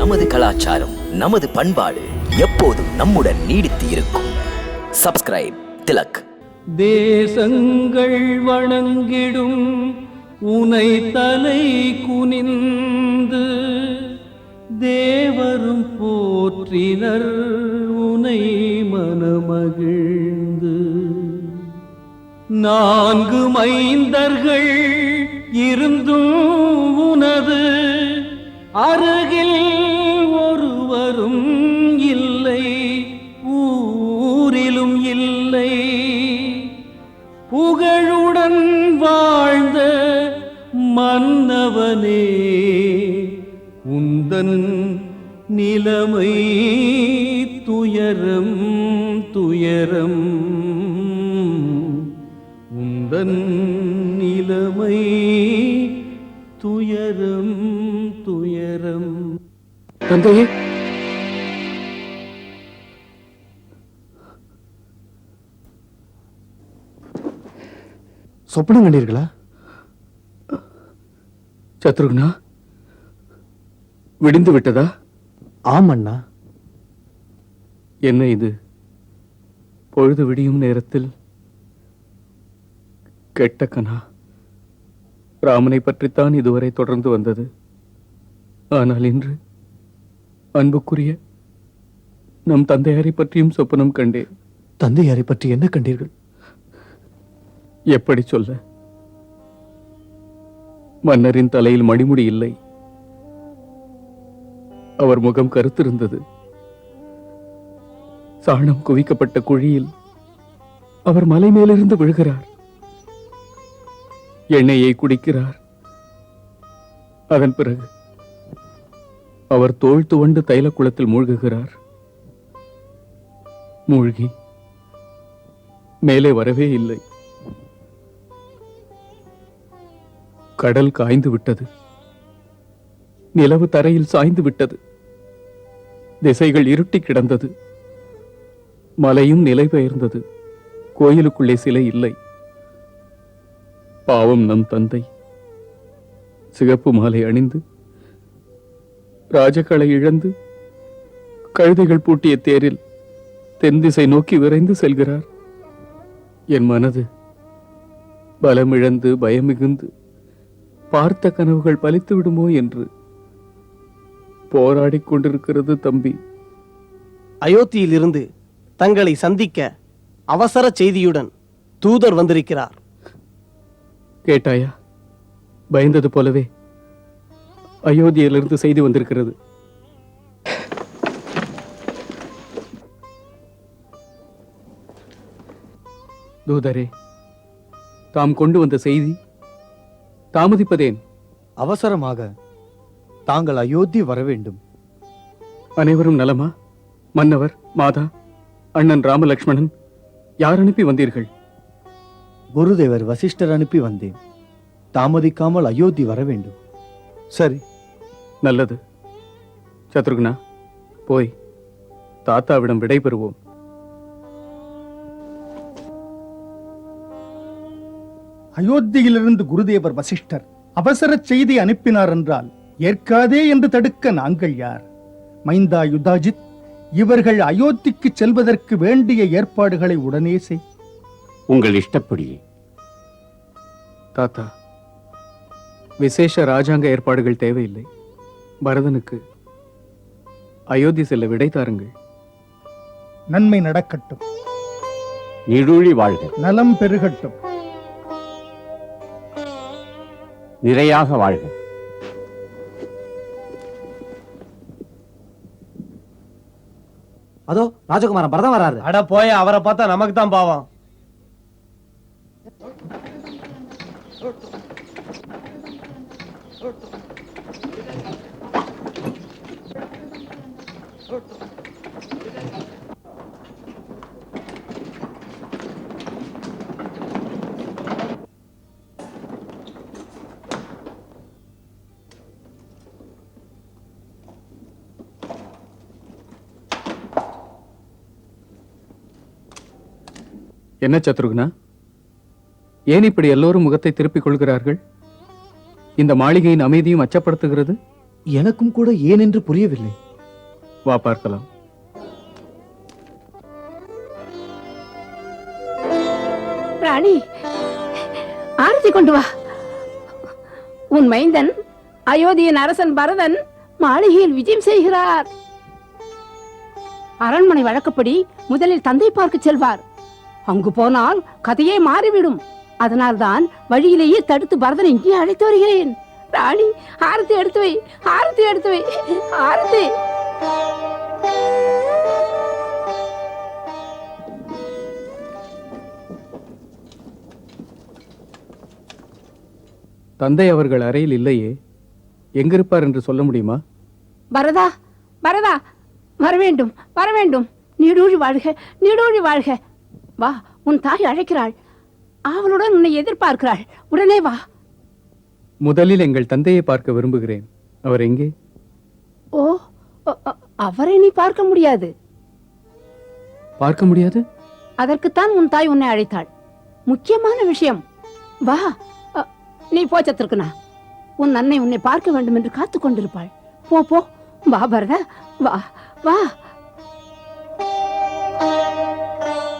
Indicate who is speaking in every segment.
Speaker 1: நமது கலாச்சாரம் நமது பண்பாடு எப்போதும் நம்முடன் நீடித்து இருக்கும். சப்ஸ்கிரைப் திலக்.
Speaker 2: தேசங்கள் வணங்கிடும் உனை தலை குனிந்து தேவரும் போற்றினர் உனை மனமகிழ்ந்து. நான்கு மைந்தர்கள் இருந்தும் உனது அருகில் ஒருவரும் இல்லை ஊரிலும் இல்லை. புகழுடன் வாழ்ந்த மன்னவனே உந்தன் நிலைமை துயரம் துயரம். உந்தன் நிலைமை துயரம். துயரம்
Speaker 3: தந்தையே
Speaker 4: சொப்பனம் கண்டீர்களா?
Speaker 3: சத்ருக்னா விடிந்து விட்டதா?
Speaker 4: ஆம் அண்ணா.
Speaker 3: என்ன இது? பொழுது விடியும் நேரத்தில் கெட்ட கனா? ராமனை பற்றித்தான் இதுவரை தொடர்ந்து வந்தது. ஆனால் இன்று அன்புக்குரிய நம் தந்தையாரை பற்றியும் சொப்பனம் கண்டேன்.
Speaker 4: தந்தையாரை பற்றி என்ன கண்டீர்கள்?
Speaker 3: எப்படி சொல்ல? மன்னரின் தலையில் மணிமுடி இல்லை. அவர் முகம் கருத்திருந்தது. சாணம் குவிக்கப்பட்ட குழியில் அவர் மலை மேலிருந்து விழுகிறார். எண்ணெயை குடிக்கிறார். அதன் பிறகு அவர் தோல் துவண்டு தைல குளத்தில் மூழ்குகிறார். மூழ்கி மேலே வரவே இல்லை. கடல் காய்ந்து விட்டது. நிலவு தரையில் சாய்ந்து விட்டது. திசைகள் இருட்டி கிடந்தது. மலையும் நிலை பெயர்ந்தது. கோயிலுக்குள்ளே சிலை இல்லை. பாவம் நம் தந்தை. சிகப்பு மாலை அணிந்து ராஜகளை இழந்து கழுதைகள் பூட்டிய தேரில் தென் திசை நோக்கி விரைந்து செல்கிறார். என் மனது பலமிழந்து பயமிகுந்து பார்த்த கனவுகள் பலித்து விடுமோ என்று போராடிக் கொண்டிருக்கிறது தம்பி.
Speaker 5: அயோத்தியிலிருந்து தங்களை சந்திக்க அவசர செய்தியுடன் தூதர் வந்திருக்கிறார்.
Speaker 3: கேட்டாயா? பயந்தது போலவே அயோத்தியிலிருந்து செய்தி வந்திருக்கிறது. தூதரே தாம் கொண்டு வந்த செய்தி தாமதிப்பதேன்?
Speaker 4: அவசரமாக தாங்கள் அயோத்தி வர வேண்டும்.
Speaker 3: அனைவரும் நலமா? மன்னவர் மாதா அண்ணன் ராமலக்ஷ்மணன் யார் அனுப்பி வந்தீர்கள்?
Speaker 4: குருதேவர் வசிஷ்டர் அனுப்பி வந்தேன். தாமதிக்காமல் அயோத்தி வர வேண்டும். சரி
Speaker 3: நல்லது. சத்ருக்னா போய் தாத்தாவிடம் விடை பெறுவோம்
Speaker 6: அயோத்தியிலிருந்து குருதேவர் வசிஷ்டர் அவசர செய்தி அனுப்பினார் என்றால் ஏற்காதே என்று தடுக்க நாங்கள் யார்? மைந்தா யுதாஜித் இவர்கள் அயோத்திக்கு செல்வதற்கு வேண்டிய ஏற்பாடுகளை உடனே செய்.
Speaker 7: உங்கள் இஷ்டப்படியே
Speaker 3: தாத்தா விசேஷ ராஜாங்க ஏற்பாடுகள் தேவையில்லை. பரதனுக்கு அயோத்தி செல்ல விடை தாருங்கள்.
Speaker 6: நன்மை நடக்கட்டும்.
Speaker 7: நீடூழி வாழ்க.
Speaker 6: நலம் பெருகட்டும்.
Speaker 7: நிறையாக வாழ்க.
Speaker 5: அதோ ராஜகுமாரன் பரதம் வராரு. அட போய அவரை பார்த்தா நமக்கு தான் பாவம்.
Speaker 3: என்ன சத்ருகுனா ஏன் இப்படி எல்லோரும் முகத்தை திருப்பிக் கொள்கிறார்கள்? இந்த மாளிகையின் அமைதியும் அச்சப்படுத்துகிறது?
Speaker 4: எனக்கும் கூட ஏன் என்று புரியவில்லை.
Speaker 3: வா பார்க்கலாம்.
Speaker 8: ராணி ஆரத்தி கொண்டு வா. உன் மைந்தன் அயோத்தியின் அரசன் பரதன் மாளிகையில் விஜயம் செய்கிறார். அரண்மனை வழக்கப்படி முதலில் தந்தை பார்க்க செல்வார். அங்கு போனால் கதையே மாறிவிடும். அதனால்தான் வழியிலேயே தடுத்து பரதனை இங்கே அழைத்து வருகிறேன். ராணி ஆரத்தி எடுத்து வை ஆரத்தி எடுத்து வை ஆரத்தி.
Speaker 3: தந்தை அவர்கள் அறையில் இல்லையே எங்கிருப்பார் என்று சொல்ல முடியுமா?
Speaker 8: பரதா பரதா வர வேண்டும் வர வேண்டும் நீடூழி வாழ்க நீடூழி வாழ்க. வா உன் தாய் அழைக்கிறாள். அவளுடன் உன்னை எதிர்பார்க்கிறாள். உடனே வா.
Speaker 3: முதலில் எங்கள் தந்தையை பார்க்க விரும்புகிறேன். அவர் எங்கே?
Speaker 8: ஓ அவரை நீ பார்க்க முடியாது.
Speaker 3: பார்க்க முடியாது?
Speaker 8: அதற்குத்தான் உன் தாய் உன்னை அழைத்தாள். முக்கியமான விஷயம். வா நீ போ சத்திருக்கனா உன் அன்னை உன்னை பார்க்க வேண்டும் என்று காத்துக் கொண்டிருப்பாள். போ போ. வா பரதா. வா வா.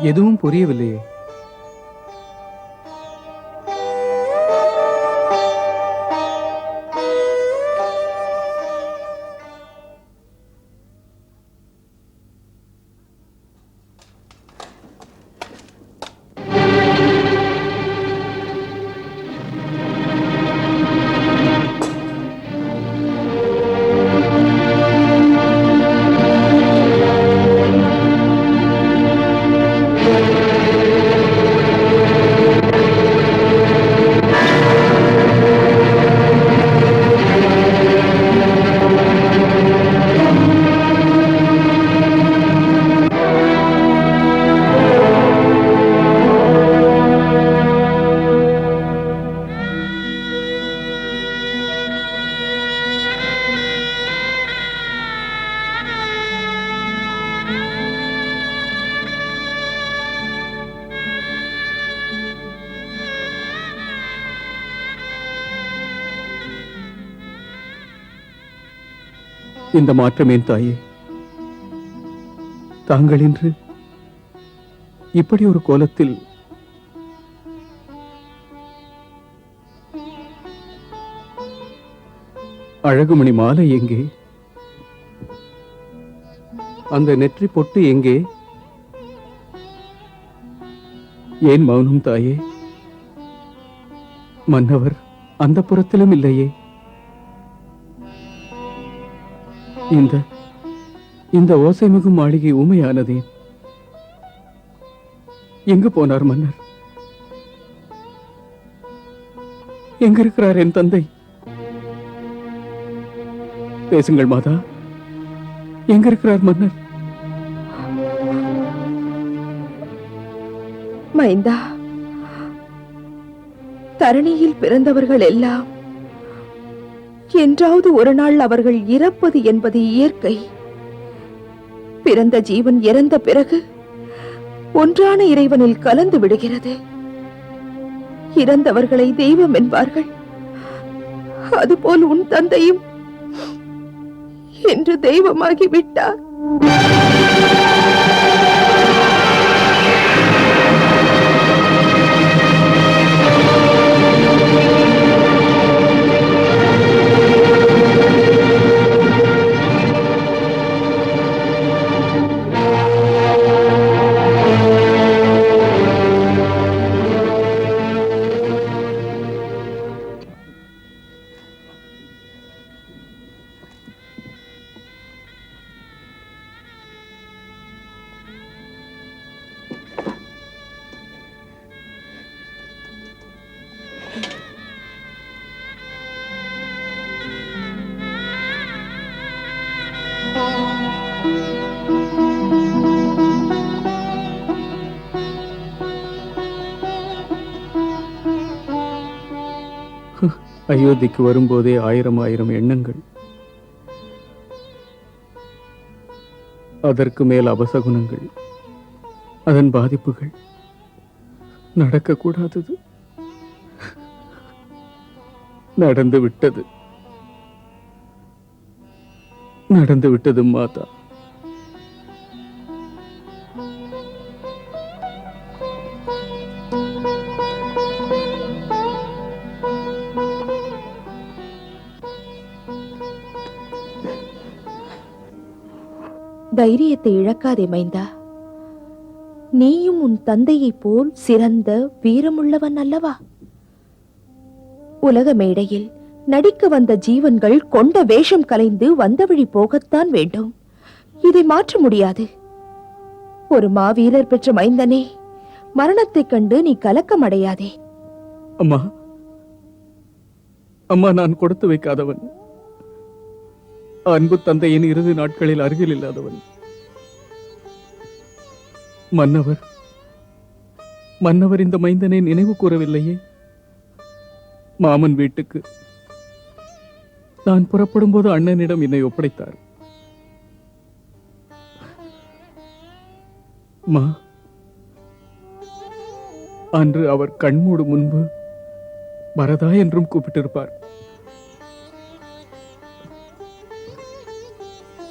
Speaker 3: எதுவும் புரியவில்லையே. இந்த மாற்றம் தாயே? தாங்கள் இன்று இப்படி ஒரு கோலத்தில் அழகுமணி மாலை எங்கே? அந்த நெற்றி பொட்டு எங்கே? ஏன் மௌனம் தாயே? மன்னவர் அந்த புறத்திலும் இல்லையே. இந்த இந்த ஓசைமிகு மாளிகை ஊமையானதே எங்கு போனார் மன்னர்? எங்க இருக்கிறார் என் தந்தை? பேசுங்கள் மாதா. எங்க இருக்கிறார் மன்னர்?
Speaker 9: மைந்தா தரணியில் பிறந்தவர்கள் எல்லாம் என்றாவது ஒரு நாள் அவர்கள் இறப்பது என்பது இயற்கை. பிறந்த ஜீவன் இறந்த பிறகு ஒன்றான இறைவனில் கலந்து விடுகிறது. இறந்தவர்களை தெய்வம் என்பார்கள். அதுபோல் உன் தந்தையும் என்று தெய்வமாகி விட்டார்.
Speaker 3: அயோத்திக்கு வரும்போதே ஆயிரம் ஆயிரம் எண்ணங்கள். அதற்கு மேல் அபசகுனங்கள் அதன் பாதிப்புகள் நடக்கக்கூடாதது. நடந்து விட்டது. நடந்து விட்டது மாதா.
Speaker 9: தைரியத்தை இழக்காதே மைந்தா. நீயும் உன் தந்தையைப் போல் சிறந்த வீரமுள்ளவன் அல்லவா? உலக மேடையில் நடிக்க வந்த ஜீவன்கள் கொண்ட வேஷம் கலைந்து வந்த வழி போகத்தான் வேண்டும். இதை மாற்ற முடியாது. ஒரு மாவீரர் பெற்ற மைந்தனே மரணத்தைக் கண்டு நீ கலக்கம் அடையாதே.
Speaker 3: அம்மா அம்மா நான் கொடுத்து வைக்காதவன். அன்பு தந்தையின் இறுதி நாட்களில் அருகில் இல்லாதவன். மன்னவர் மன்னவர் இந்த மைந்தனை நினைவு கூறவில்லையே? மாமன் வீட்டுக்கு. நான் புறப்படும் போது அண்ணனிடம் என்னை ஒப்படைத்தார். மா அன்று அவர் கண்மூடு முன்பு வரதா என்றும் கூப்பிட்டிருப்பார்.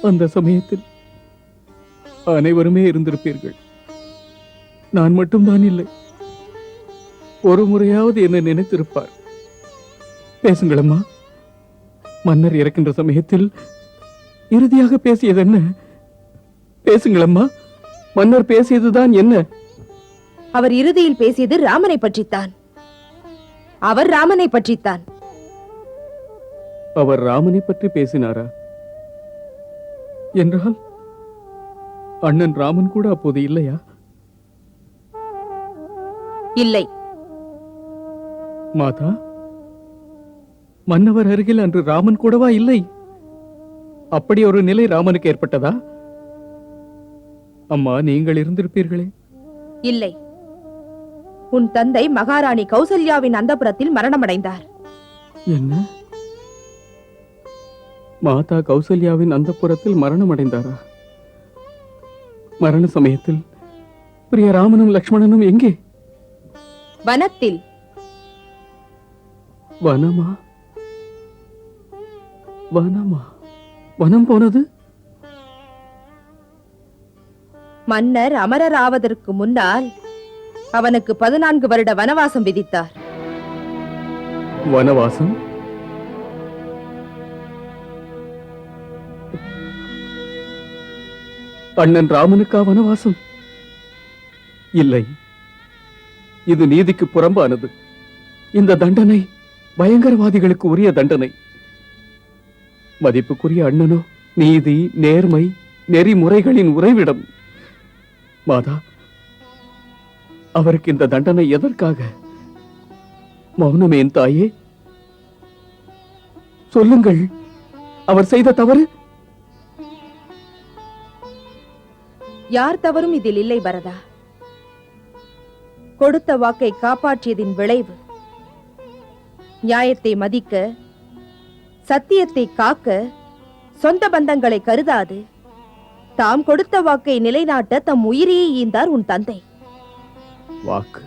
Speaker 3: அந்த சமயத்தில் அனைவருமே இருந்திருப்பீர்கள். நான் மட்டும்தான் இல்லை. ஒரு முறையாவது என்னை நினைத்திருப்பார். பேசுங்களம்மா மன்னர் இறக்கின்ற சமயத்தில் இறுதியாக பேசியது என்ன? பேசுங்களம்மா மன்னர் பேசியதுதான் என்ன?
Speaker 9: அவர் இறுதியில் பேசியது ராமனை பற்றித்தான். அவர் ராமனை பற்றித்தான்.
Speaker 3: அவர் ராமனை பற்றி பேசினாரா? என்றால் அண்ணன் ராமன் கூட அப்போது இல்லையா?
Speaker 9: இல்லை.
Speaker 3: மாதா மன்னவர் அருகில் அன்று ராமன் கூடவா இல்லை? அப்படி ஒரு நிலை ராமனுக்கு ஏற்பட்டதா? அம்மா நீங்கள் இருந்திருப்பீர்களே.
Speaker 9: இல்லை. உன் தந்தை மகாராணி கௌசல்யாவின் அந்தப்புறத்தில் மரணமடைந்தார்.
Speaker 3: என்ன? மாதா கௌசல்யாவின் அந்த புறத்தில் மரணம் அடைந்தாரா மரண சமயத்தில் பிரிய ராமனும் லக்ஷ்மணனும் எங்கே?
Speaker 9: வனத்தில்.
Speaker 3: வனமா? வனமா? வனம் போனது?
Speaker 9: மன்னர் அமரர் ஆவதற்கு முன்னால் அவனுக்கு பதினான்கு வருட வனவாசம் விதித்தார்.
Speaker 3: வனவாசம்? அண்ணன் ராமனுக்கா வனவாசம்? இல்லை. இது நீதிக்கு புறம்பானது. இந்த தண்டனை பயங்கரவாதிகளுக்கு உரிய தண்டனை. மதிப்புக்குரிய அண்ணனோ நீதி நேர்மை நெறிமுறைகளின் உறைவிடம். மாதா அவருக்கு இந்த தண்டனை எதற்காக? மௌனமேன் தாயே. சொல்லுங்கள் அவர் செய்த தவறு?
Speaker 9: யார் தவறும் இதில் இல்லை பரதா. கொடுத்த வாக்கை காப்பாற்றியதின் விளைவு நியாயத்தை மதிக்க சத்தியத்தை காக்க சொந்த பந்தங்களை கருதாது. தாம் கொடுத்த வாக்கை நிலைநாட்ட தம் உயிரியை ஈந்தார் உன் தந்தை.
Speaker 3: வாக்கு.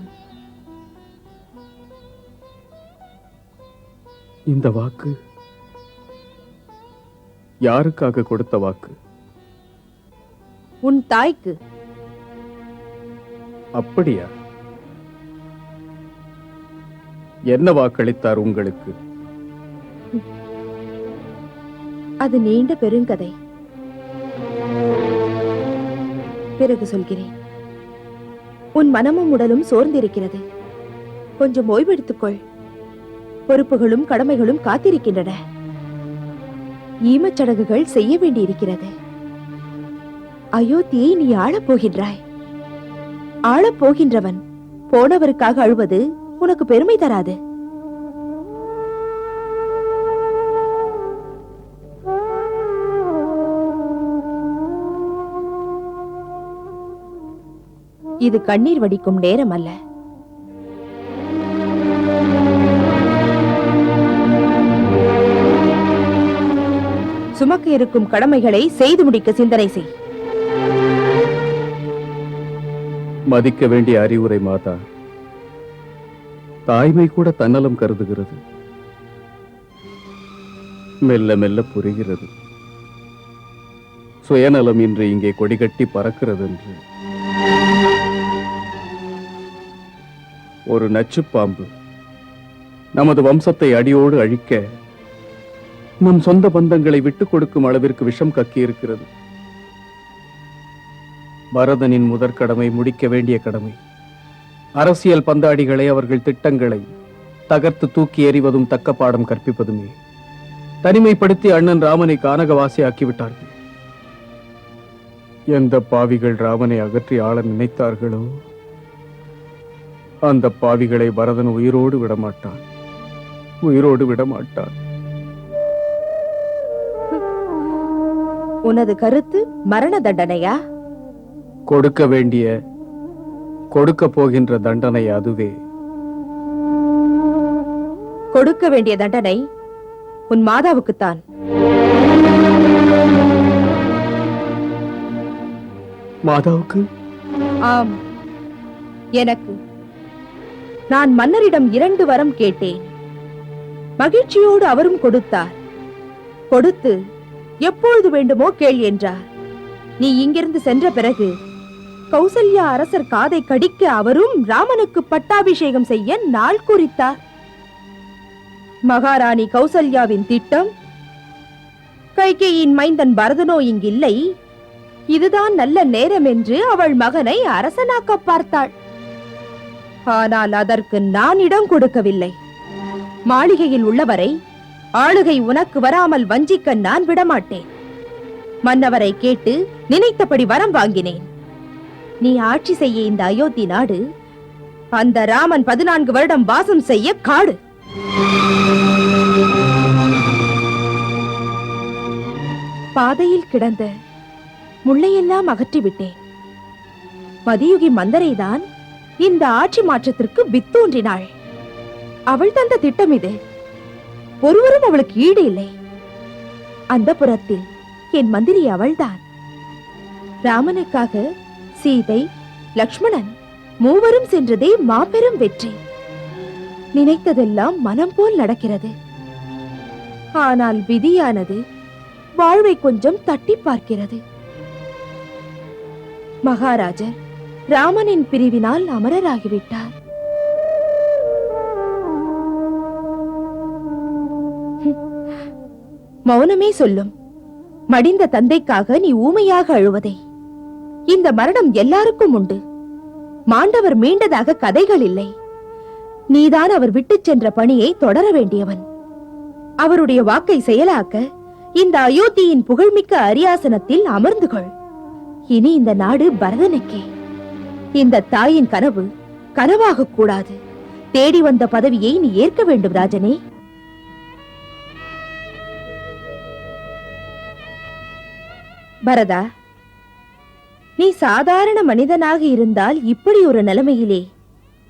Speaker 3: இந்த வாக்கு யாருக்காக கொடுத்த வாக்கு?
Speaker 9: உன் தாய்க்கு.
Speaker 3: அப்படியா? என்ன வாக்களித்தார் உங்களுக்கு?
Speaker 9: அது நீண்ட பெருங்கதை. பிறகு சொல்கிறேன். உன் மனமும் உடலும் சோர்ந்திருக்கிறது. கொஞ்சம் ஓய்வெடுத்துக்கொள். பொறுப்புகளும் கடமைகளும் காத்திருக்கின்றன. ஈமச் சடங்குகள் செய்ய வேண்டியிருக்கிறது. அயோத்தியை நீ ஆளப் போகின்றாய் ஆளப் போகின்றவன் போனவருக்காக அழுவது உனக்கு பெருமை தராது. இது கண்ணீர் வடிக்கும் நேரம் அல்ல. சுமக்க இருக்கும் கடமைகளை செய்து முடிக்க சிந்தனை செய்.
Speaker 3: மதிக்க வேண்டிய அறிவுரை மாதா. தாய்மை கூட தன்னலம் கருதுகிறது. மெல்ல மெல்ல புரிகிறது. சுயநலம் இன்று இங்கே கொடிகட்டி பறக்கிறது என்று ஒரு நச்சுப்பாம்பு நமது வம்சத்தை அடியோடு அழிக்க நம் சொந்த பந்தங்களை விட்டுக் கொடுக்கும் அளவிற்கு விஷம் கக்கி இருக்கிறது பரதனின் முதற்கடமை முடிக்க வேண்டிய கடமை. அரசியல் பந்தாடிகளை அவர்கள் திட்டங்களை தகர்த்து தூக்கி எறிவதும் தக்க பாடம் கற்பிப்பதுமே. தனிமைப்படுத்தி அண்ணன் ராமனை கானகவாசி ஆக்கிவிட்டார்கள் எந்த பாவிகள் ராமனை அகற்றி ஆள நினைத்தார்களோ அந்த பாவிகளை பரதன் உயிரோடு விடமாட்டான். உயிரோடு விடமாட்டான்.
Speaker 9: உனது கருத்து மரண தண்டனையா?
Speaker 3: கொடுக்க வேண்டிய கொடுக்க போகின்ற தண்டனை அதுவே.
Speaker 9: கொடுக்க வேண்டிய தண்டனை உன் மாதாவுக்குத்தான்.
Speaker 3: மாதாவுக்கு?
Speaker 9: ஆம் எனக்கு. நான் மன்னரிடம் இரண்டு வரம் கேட்டேன். மகிழ்ச்சியோடு அவரும் கொடுத்தார். கொடுத்து எப்பொழுது வேண்டுமோ கேள் என்றார். நீ இங்கிருந்து சென்ற பிறகு கௌசல்யா அரசர் காதை கடிக்க அவரும் ராமனுக்கு பட்டாபிஷேகம் செய்ய நாள் குறித்தார். மகாராணி கௌசல்யாவின் திட்டம் கைகேயின் மைந்தன் பரதனோ இங்கில்லை இதுதான் நல்ல நேரம் என்று அவள் மகனை அரசனாக்க பார்த்தாள். ஆனால் அதற்கு நான் இடம் கொடுக்கவில்லை. மாளிகையில் உள்ளவரை ஆளுகை உனக்கு வராமல் வஞ்சிக்க நான் விடமாட்டேன். மன்னவரை கேட்டு நினைத்தபடி வரம் வாங்கினேன். நீ ஆட்சி செய்ய இந்த அயோத்தி நாடு அந்த ராமன் பதினான்கு வருடம் வாசம் செய்ய காடு. பாதையில் கிடந்த முள்ளையெல்லாம் அகற்றிவிட்டேன் மதியுகி மந்தரைதான் இந்த ஆட்சி மாற்றத்திற்கு வித்தோன்றினாள் அவள் தந்த திட்டம் இது. ஒருவரும் அவளுக்கு ஈடு இல்லை. அந்த புறத்தில் என் மந்திரி அவள்தான். ராமனுக்காக சீதை லக்ஷ்மணன் மூவரும் சென்றதே மாபெரும் வெற்றி. நினைத்ததெல்லாம் மனம் போல் நடக்கிறது. ஆனால் விதியானது வாழ்வை கொஞ்சம் தட்டி பார்க்கிறது. மகாராஜர் ராமனின் பிரிவினால் அமரராகிவிட்டார். மௌனமே சொல்லும். மடிந்த தந்தைக்காக நீ ஊமையாக அழுவதை. இந்த மரணம் எல்லாருக்கும் உண்டு. மாண்டவர் மீண்டதாக கதைகள் இல்லை. நீதான் அவர் விட்டுச் சென்ற பணியை தொடர வேண்டியவன். அவருடைய வாக்கை செயலாக்க இந்த அயோத்தியின் புகழ்மிக்க அரியாசனத்தில் அமர்ந்து கொள். இனி இந்த நாடு பரதனுக்கே. இந்த தாயின் கனவு கனவாக கூடாது. தேடி வந்த பதவியை நீ ஏற்க வேண்டும் ராஜனே. பரதா நீ சாதாரண மனிதனாக இருந்தால் இப்படி ஒரு நிலைமையிலே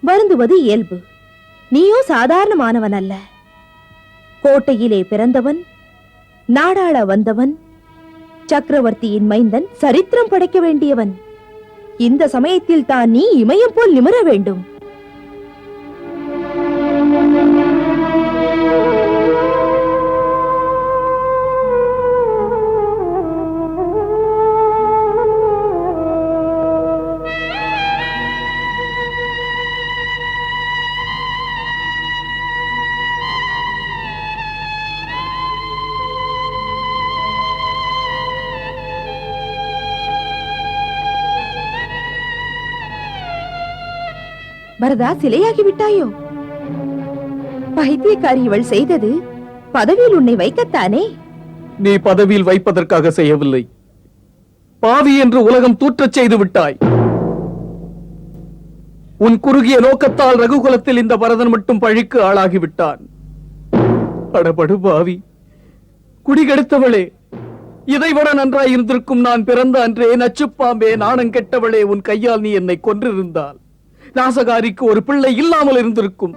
Speaker 9: வருந்துவது இயல்பு. நீயோ சாதாரணமானவன் அல்ல. கோட்டையிலே பிறந்தவன் நாடாள வந்தவன் சக்கரவர்த்தியின் மைந்தன் சரித்திரம் படைக்க வேண்டியவன். இந்த சமயத்தில் தான் நீ இமயம் போல் நிமிர வேண்டும். பரதா சிலையாகி விட்டாயோ பைத்தியக்காரி இவள் செய்தது பதவியில் உன்னை வைக்கத்தானே?
Speaker 3: நீ பதவியில் வைப்பதற்காக செய்யவில்லை. பாவி என்று உலகம் தூற்றச் செய்து விட்டாய். உன் குறுகிய நோக்கத்தால் ரகுகுலத்தில் இந்த பரதன் மட்டும் பழிக்கு ஆளாகிவிட்டான். அடபடு பாவி. குடிகெடுத்தவளே இதைவிட நன்றாய் இருந்திருக்கும் நான் பிறந்த அன்றே நச்சுப்பாம்பே நாணம் கெட்டவளே உன் கையால் நீ என்னை கொன்றிருந்தால். நாசகாரிக்கு ஒரு பிள்ளை இல்லாமல் இருந்திருக்கும்.